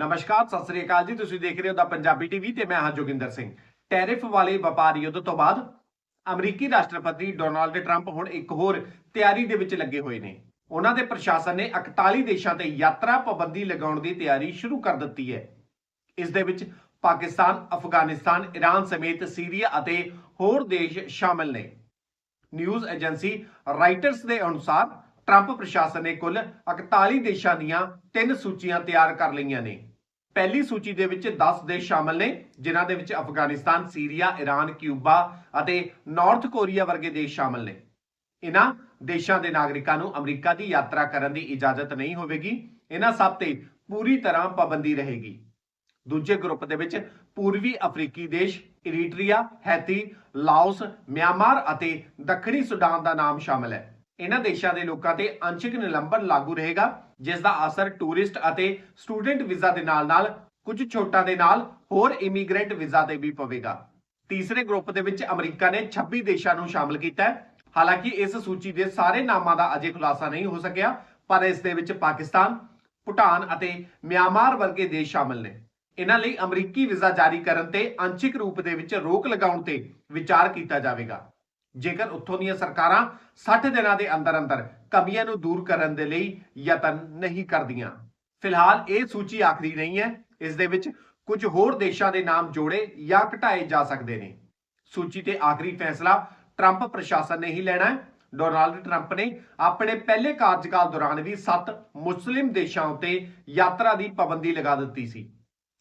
ਨਮਸਕਾਰ, ਸਤਿ ਸ੍ਰੀ ਅਕਾਲ ਜੀ। ਤੁਸੀਂ ਦੇਖ ਰਹੇ ਹੋ ਦਾ ਪੰਜਾਬੀ ਟੀਵੀ ਤੇ ਮੈਂ ਹਾਂ ਜੋਗਿੰਦਰ ਸਿੰਘ। ਟੈਰਿਫ ਵਾਲੇ ਵਪਾਰ ਯੁੱਧ ਤੋਂ ਬਾਅਦ ਅਮਰੀਕੀ ਰਾਸ਼ਟਰਪਤੀ ਡੋਨਾਲਡ ਟਰੰਪ ਹੁਣ ਇੱਕ ਹੋਰ ਤਿਆਰੀ ਦੇ ਵਿੱਚ ਲੱਗੇ ਹੋਏ ਨੇ। ਉਹਨਾਂ ਦੇ ਪ੍ਰਸ਼ਾਸਨ ਨੇ 41 ਦੇਸ਼ਾਂ ਤੇ ਯਾਤਰਾ ਪਾਬੰਦੀ ਲਗਾਉਣ ਦੀ ਤਿਆਰੀ ਸ਼ੁਰੂ ਕਰ ਦਿੱਤੀ ਹੈ। ਇਸ ਦੇ ਵਿੱਚ ਪਾਕਿਸਤਾਨ, ਅਫਗਾਨਿਸਤਾਨ ਈਰਾਨ ਸਮੇਤ ਸੀਰੀਆ ਅਤੇ ਹੋਰ ਦੇਸ਼ ਸ਼ਾਮਲ ਨੇ। ਨਿਊਜ਼ ਏਜੰਸੀ ਰਾਈਟਰਸ ਦੇ ਅਨੁਸਾਰ ਟਰੰਪ ਪ੍ਰਸ਼ਾਸਨ ਨੇ ਕੁੱਲ 41 ਦੇਸ਼ਾਂ ਦੀਆਂ ਤਿੰਨ ਸੂਚੀਆਂ ਤਿਆਰ ਕਰ ਲਈਆਂ ਨੇ। ਪਹਿਲੀ ਸੂਚੀ ਦੇ ਵਿੱਚ 10 ਦੇਸ਼ ਸ਼ਾਮਲ ਨੇ ਜਿਨ੍ਹਾਂ ਦੇ ਵਿੱਚ ਅਫਗਾਨਿਸਤਾਨ, ਸੀਰੀਆ, ਈਰਾਨ, ਕਿਊਬਾ ਅਤੇ ਨਾਰਥ ਕੋਰੀਆ ਵਰਗੇ ਦੇਸ਼ ਸ਼ਾਮਲ ਨੇ। ਇਹਨਾਂ ਦੇਸ਼ਾਂ ਦੇ ਨਾਗਰਿਕਾਂ ਨੂੰ ਅਮਰੀਕਾ ਦੀ ਯਾਤਰਾ ਕਰਨ ਦੀ ਇਜਾਜ਼ਤ ਨਹੀਂ ਹੋਵੇਗੀ। ਇਹਨਾਂ ਸਭ ਤੇ ਪੂਰੀ ਤਰ੍ਹਾਂ ਪਾਬੰਦੀ ਰਹੇਗੀ। ਦੂਜੇ ਗਰੁੱਪ ਦੇ ਵਿੱਚ ਪੂਰਬੀ ਅਫਰੀਕੀ ਦੇਸ਼ ਇਰੀਟਰੀਆ ਹੈਤੀ ਲਾਓਸ ਮਿਆਂਮਾਰ ਅਤੇ ਦੱਖਣੀ ਸੁਡਾਨ ਦਾ ਨਾਮ ਸ਼ਾਮਲ ਹੈ। ਇਹਨਾਂ ਦੇਸ਼ਾਂ ਦੇ ਲੋਕਾਂ ਤੇ ਅੰਸ਼ਿਕ ਨਿਲੰਬਨ ਲਾਗੂ ਰਹੇਗਾ ਜਿਸ ਦਾ ਅਸਰ ਟੂਰਿਸਟ ਅਤੇ ਸਟੂਡੈਂਟ ਵੀਜ਼ਾ ਦੇ ਨਾਲ-ਨਾਲ ਕੁਝ ਛੋਟਾਂ ਦੇ ਨਾਲ ਹੋਰ ਇਮੀਗ੍ਰੈਂਟ ਵੀਜ਼ਾ ਤੇ ਵੀ ਪਵੇਗਾ। ਤੀਸਰੇ ਗਰੁੱਪ ਦੇ ਵਿੱਚ ਅਮਰੀਕਾ ਨੇ 26 ਦੇਸ਼ਾਂ ਨੂੰ ਸ਼ਾਮਲ ਕੀਤਾ ਹੈ। ਹਾਲਾਂਕਿ ਇਸ ਸੂਚੀ ਦੇ ਸਾਰੇ ਨਾਮਾਂ ਦਾ ਅਜੇ ਖੁਲਾਸਾ ਨਹੀਂ ਹੋ ਸਕਿਆ, ਪਰ ਇਸ ਦੇ ਵਿੱਚ ਪਾਕਿਸਤਾਨ, ਭੂਟਾਨ ਅਤੇ ਮਿਆਂਮਾਰ ਵਰਗੇ ਦੇਸ਼ ਸ਼ਾਮਲ ਨੇ। ਇਹਨਾਂ ਲਈ ਅਮਰੀਕੀ ਵੀਜ਼ਾ ਜਾਰੀ ਕਰਨ ਤੇ ਅੰਸ਼ਿਕ ਰੂਪ ਦੇ ਵਿੱਚ ਰੋਕ ਲਗਾਉਣ ਤੇ ਵਿਚਾਰ ਕੀਤਾ ਜਾਵੇਗਾ। ਜੇਕਰ ਉੱਥੋਂ ਦੀਆਂ ਸਰਕਾਰਾਂ 60 ਦਿਨਾਂ ਦੇ ਅੰਦਰ ਅੰਦਰ ਕਮੀਆਂ ਨੂੰ ਦੂਰ ਕਰਨ ਦੇ ਲਈ ਯਤਨ ਨਹੀਂ ਕਰਦੀਆਂ। ਫਿਲਹਾਲ ਇਹ ਸੂਚੀ ਆਖਰੀ ਨਹੀਂ ਹੈ। ਇਸ ਦੇ ਵਿੱਚ ਕੁਝ ਹੋਰ ਦੇਸ਼ਾਂ ਦੇ ਨਾਮ ਜੋੜੇ ਜਾਂ ਘਟਾਏ ਜਾ ਸਕਦੇ ਨੇ। ਸੂਚੀ ਤੇ ਆਖਰੀ ਫੈਸਲਾ ਟਰੰਪ ਪ੍ਰਸ਼ਾਸਨ ਨੇ ਹੀ ਲੈਣਾ ਹੈ। ਡੋਨਾਲਡ ਟਰੰਪ ਨੇ ਆਪਣੇ ਪਹਿਲੇ ਕਾਰਜਕਾਲ ਦੌਰਾਨ ਵੀ 7 ਮੁਸਲਿਮ ਦੇਸ਼ਾਂ ਉੱਤੇ ਯਾਤਰਾ ਦੀ ਪਾਬੰਦੀ ਲਗਾ ਦਿੱਤੀ ਸੀ।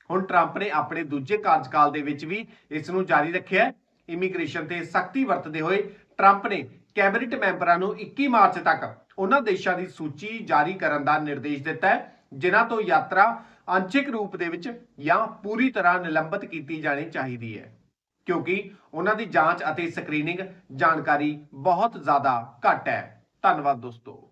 ਹੁਣ ਟਰੰਪ ਨੇ ਆਪਣੇ ਦੂਜੇ ਕਾਰਜਕਾਲ ਦੇ ਵਿੱਚ ਵੀ ਇਸ ਨੂੰ ਜਾਰੀ ਰੱਖਿਆ ਹੈ। ਇਮੀਗ੍ਰੇਸ਼ਨ ਤੇ ਸਖਤੀ ਵਰਤਦੇ ਹੋਏ ਟਰੰਪ ਨੇ ਕੈਬਨਿਟ ਮੈਂਬਰਾਂ ਨੂੰ 21 ਮਾਰਚ ਤੱਕ ਉਹਨਾਂ ਦੇਸ਼ਾਂ ਦੀ ਸੂਚੀ ਜਾਰੀ ਕਰਨ ਦਾ ਨਿਰਦੇਸ਼ ਦਿੱਤਾ ਹੈ, ਜਿਨ੍ਹਾਂ ਤੋਂ ਯਾਤਰਾ ਅੰਸ਼ਿਕ ਰੂਪ ਦੇ ਵਿੱਚ ਜਾਂ ਪੂਰੀ ਤਰ੍ਹਾਂ ਨਿਲੰਬਿਤ ਕੀਤੀ ਜਾਣੀ ਚਾਹੀਦੀ ਹੈ, ਕਿਉਂਕਿ ਉਹਨਾਂ ਦੀ ਜਾਂਚ ਅਤੇ ਸਕਰੀਨਿੰਗ ਜਾਣਕਾਰੀ ਬਹੁਤ ਜ਼ਿਆਦਾ ਘੱਟ ਹੈ। ਧੰਨਵਾਦ ਦੋਸਤੋ।